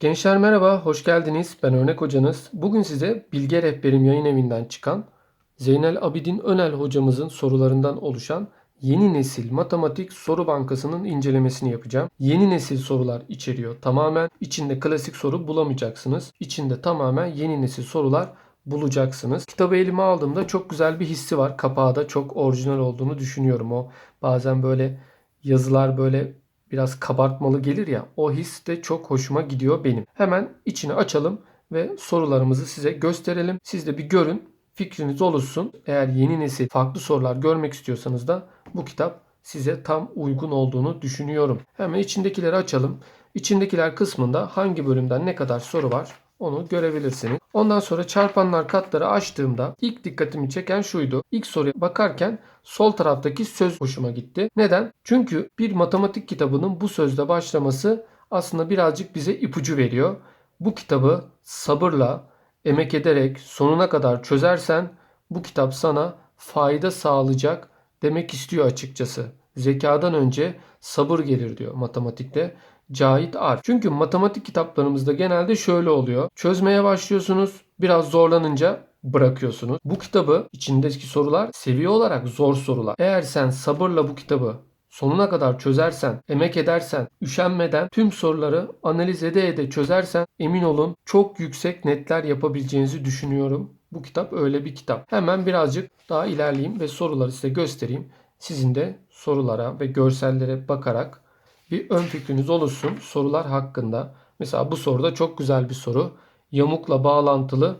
Gençler merhaba, hoş geldiniz. Ben Örnek Hocanız. Bugün size Bilge Rehberim yayın evinden çıkan Zeynel Abidin Önel hocamızın sorularından oluşan Yeni Nesil Matematik Soru Bankası'nın incelemesini yapacağım. Yeni nesil sorular içeriyor. Tamamen içinde klasik soru bulamayacaksınız. İçinde tamamen yeni nesil sorular bulacaksınız. Kitabı elime aldığımda çok güzel bir hissi var. Kapağı da çok orijinal olduğunu düşünüyorum. O bazen böyle yazılar böyle biraz kabartmalı gelir ya o his de çok hoşuma gidiyor benim. Hemen içini açalım ve sorularımızı size gösterelim. Siz de bir görün fikriniz oluşsun. Eğer yeni nesil farklı sorular görmek istiyorsanız da bu kitap size tam uygun olduğunu düşünüyorum. Hemen içindekileri açalım. İçindekiler kısmında hangi bölümden ne kadar soru var onu görebilirsiniz. Ondan sonra çarpanlar katları açtığımda ilk dikkatimi çeken şuydu. İlk soruya bakarken sol taraftaki söz hoşuma gitti. Neden? Çünkü bir matematik kitabının bu sözle başlaması aslında birazcık bize ipucu veriyor. Bu kitabı sabırla, emek ederek sonuna kadar çözersen bu kitap sana fayda sağlayacak demek istiyor açıkçası. Zekadan önce sabır gelir diyor matematikte. Cahit Ar. Çünkü matematik kitaplarımızda genelde şöyle oluyor. Çözmeye başlıyorsunuz. Biraz zorlanınca bırakıyorsunuz. Bu kitabı içindeki sorular seviye olarak zor sorular. Eğer sen sabırla bu kitabı sonuna kadar çözersen, emek edersen, üşenmeden tüm soruları analiz ede ede çözersen emin olun çok yüksek netler yapabileceğinizi düşünüyorum. Bu kitap öyle bir kitap. Hemen birazcık daha ilerleyeyim ve soruları size göstereyim. Sizin de sorulara ve görsellere bakarak bir ön fikriniz oluşsun sorular hakkında. Mesela bu soruda çok güzel bir soru. Yamukla bağlantılı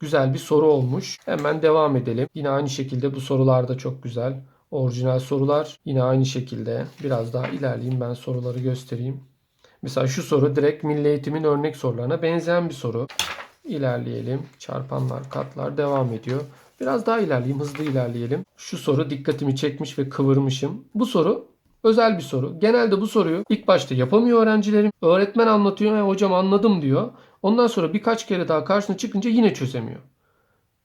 güzel bir soru olmuş. Hemen devam edelim. Yine aynı şekilde bu sorular da çok güzel. Orijinal sorular yine aynı şekilde. Biraz daha ilerleyeyim ben soruları göstereyim. Mesela şu soru direkt milli eğitimin örnek sorularına benzeyen bir soru. İlerleyelim. Çarpanlar, katlar devam ediyor. Biraz daha ilerleyeyim, hızlı ilerleyelim. Şu soru dikkatimi çekmiş ve kıvırmışım. Bu soru özel bir soru. Genelde bu soruyu ilk başta yapamıyor öğrencilerim. Öğretmen anlatıyor ve hocam anladım diyor. Ondan sonra birkaç kere daha karşısına çıkınca yine çözemiyor.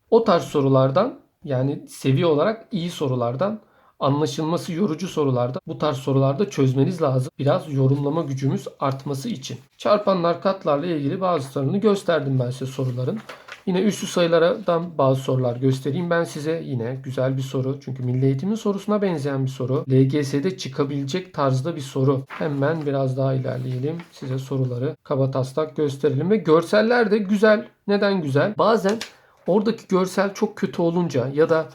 O tarz sorulardan yani seviye olarak iyi sorulardan anlaşılması yorucu sorularda bu tarz sorularda çözmeniz lazım. Biraz yorumlama gücümüz artması için. Çarpanlar katlarla ilgili bazılarını gösterdim ben size soruların. Yine üslü sayılardan bazı sorular göstereyim ben size. Yine güzel bir soru. Çünkü milli eğitimin sorusuna benzeyen bir soru. LGS'de çıkabilecek tarzda bir soru. Hemen biraz daha ilerleyelim. Size soruları kaba taslak gösterelim. Ve görseller de güzel. Neden güzel? Bazen oradaki görsel çok kötü olunca ya da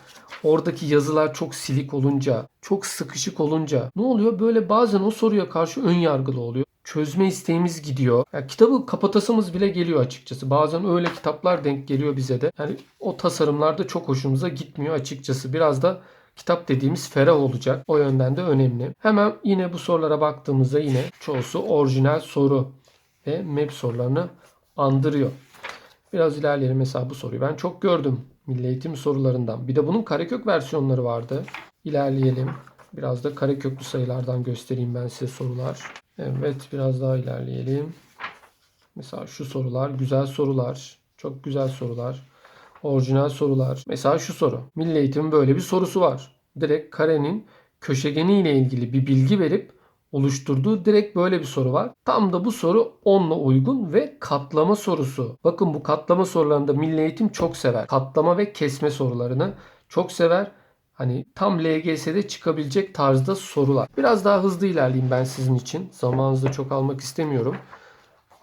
oradaki yazılar çok silik olunca, çok sıkışık olunca ne oluyor? Böyle bazen o soruya karşı ön yargılı oluyor. Çözme isteğimiz gidiyor. Yani kitabı kapatasımız bile geliyor açıkçası. Bazen öyle kitaplar denk geliyor bize de. Yani o tasarımlar da çok hoşumuza gitmiyor açıkçası. Biraz da kitap dediğimiz ferah olacak. O yönden de önemli. Hemen yine bu sorulara baktığımızda yine çoğusu orijinal soru ve map sorularını andırıyor. Biraz ilerleyelim mesela bu soruyu. Ben çok gördüm milli eğitim sorularından. Bir de bunun karekök versiyonları vardı. İlerleyelim. Biraz da kareköklü sayılardan göstereyim ben size sorular. Evet biraz daha ilerleyelim. Mesela şu sorular güzel sorular. Çok güzel sorular. Orijinal sorular. Mesela şu soru. Milli eğitimin böyle bir sorusu var. Direkt karenin köşegeni ile ilgili bir bilgi verip oluşturduğu direkt böyle bir soru var. Tam da bu soru onunla uygun ve katlama sorusu. Bakın bu katlama sorularında milli eğitim çok sever. Katlama ve kesme sorularını çok sever. Hani tam LGS'de çıkabilecek tarzda sorular. Biraz daha hızlı ilerleyeyim ben sizin için. Zamanınızı çok almak istemiyorum.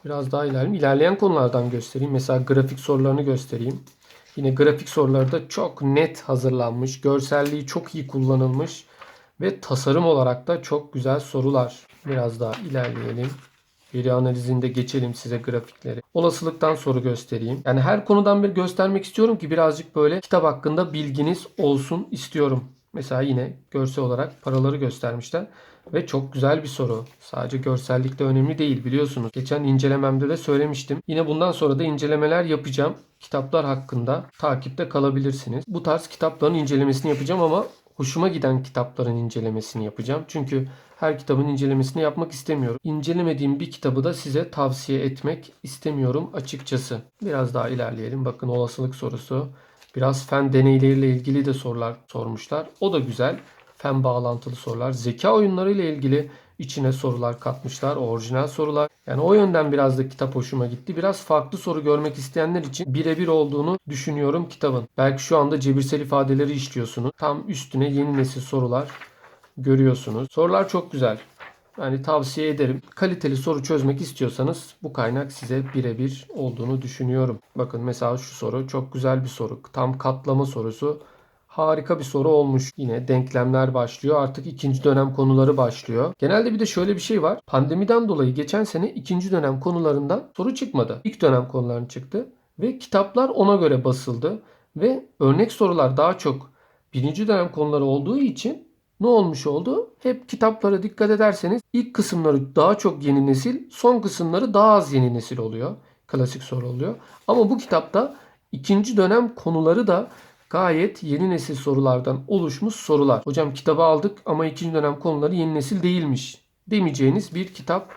Biraz daha ilerleyeyim. İlerleyen konulardan göstereyim. Mesela grafik sorularını göstereyim. Yine grafik soruları da çok net hazırlanmış. Görselliği çok iyi kullanılmış. Ve tasarım olarak da çok güzel sorular. Biraz daha ilerleyelim. Veri analizinde geçelim size grafikleri. Olasılıktan soru göstereyim. Yani her konudan bir göstermek istiyorum ki birazcık böyle kitap hakkında bilginiz olsun istiyorum. Mesela yine görsel olarak paraları göstermişler. Ve çok güzel bir soru. Sadece görsellik de önemli değil biliyorsunuz. Geçen incelememde de söylemiştim. Yine bundan sonra da incelemeler yapacağım. Kitaplar hakkında takipte kalabilirsiniz. Bu tarz kitapların incelemesini yapacağım ama hoşuma giden kitapların incelemesini yapacağım. Çünkü her kitabın incelemesini yapmak istemiyorum. İncelemediğim bir kitabı da size tavsiye etmek istemiyorum açıkçası. Biraz daha ilerleyelim. Bakın olasılık sorusu. Biraz fen deneyleriyle ilgili de sorular sormuşlar. O da güzel. Fen bağlantılı sorular. Zeka oyunları ile ilgili İçine sorular katmışlar, orijinal sorular. Yani o yönden biraz da kitap hoşuma gitti. Biraz farklı soru görmek isteyenler için birebir olduğunu düşünüyorum kitabın. Belki şu anda cebirsel ifadeleri işliyorsunuz. Tam üstüne yeni nesil sorular görüyorsunuz. Sorular çok güzel. Yani tavsiye ederim. Kaliteli soru çözmek istiyorsanız bu kaynak size birebir olduğunu düşünüyorum. Bakın mesela şu soru çok güzel bir soru. Tam katlama sorusu. Harika bir soru olmuş. Yine denklemler başlıyor. Artık ikinci dönem konuları başlıyor. Genelde bir de şöyle bir şey var. Pandemiden dolayı geçen sene ikinci dönem konularından soru çıkmadı. İlk dönem konuların çıktı. Ve kitaplar ona göre basıldı. Ve örnek sorular daha çok birinci dönem konuları olduğu için ne olmuş oldu? Hep kitaplara dikkat ederseniz ilk kısımları daha çok yeni nesil, son kısımları daha az yeni nesil oluyor. Klasik soru oluyor. Ama bu kitapta ikinci dönem konuları da gayet yeni nesil sorulardan oluşmuş sorular. Hocam kitabı aldık ama ikinci dönem konuları yeni nesil değilmiş demeyeceğiniz bir kitap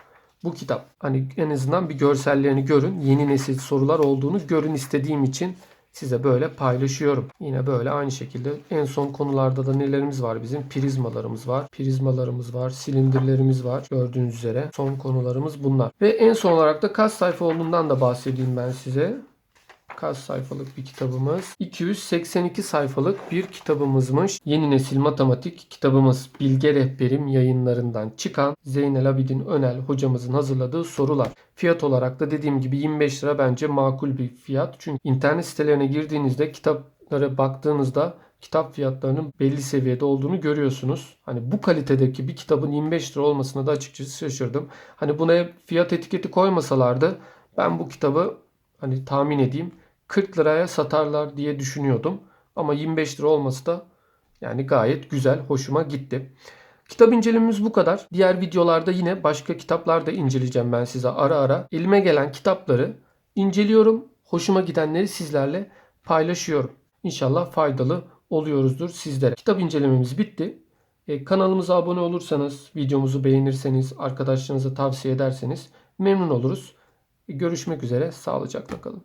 bu kitap. Hani en azından bir görsellerini görün. Yeni nesil sorular olduğunu görün istediğim için size böyle paylaşıyorum. Yine böyle aynı şekilde en son konularda da nelerimiz var bizim? Prizmalarımız var. Prizmalarımız var. Silindirlerimiz var. Gördüğünüz üzere son konularımız bunlar. Ve en son olarak da kaç sayfa olduğundan da bahsedeyim ben size. Kaç sayfalık bir kitabımız? 282 sayfalık bir kitabımızmış. Yeni nesil matematik kitabımız Bilge Rehberim yayınlarından çıkan Zeynel Abidin Önel hocamızın hazırladığı sorular. Fiyat olarak da dediğim gibi 25 lira bence makul bir fiyat. Çünkü internet sitelerine girdiğinizde kitaplara baktığınızda kitap fiyatlarının belli seviyede olduğunu görüyorsunuz. Hani bu kalitedeki bir kitabın 25 lira olmasına da açıkçası şaşırdım. Hani buna fiyat etiketi koymasalardı ben bu kitabı hani tahmin edeyim 40 liraya satarlar diye düşünüyordum. Ama 25 lira olması da yani gayet güzel, hoşuma gitti. Kitap incelememiz bu kadar. Diğer videolarda yine başka kitaplar da inceleyeceğim ben size ara ara. Elime gelen kitapları inceliyorum. Hoşuma gidenleri sizlerle paylaşıyorum. İnşallah faydalı oluyoruzdur sizlere. Kitap incelememiz bitti. E, kanalımıza abone olursanız, videomuzu beğenirseniz, arkadaşlarınıza tavsiye ederseniz memnun oluruz. E, görüşmek üzere. Sağlıcakla kalın.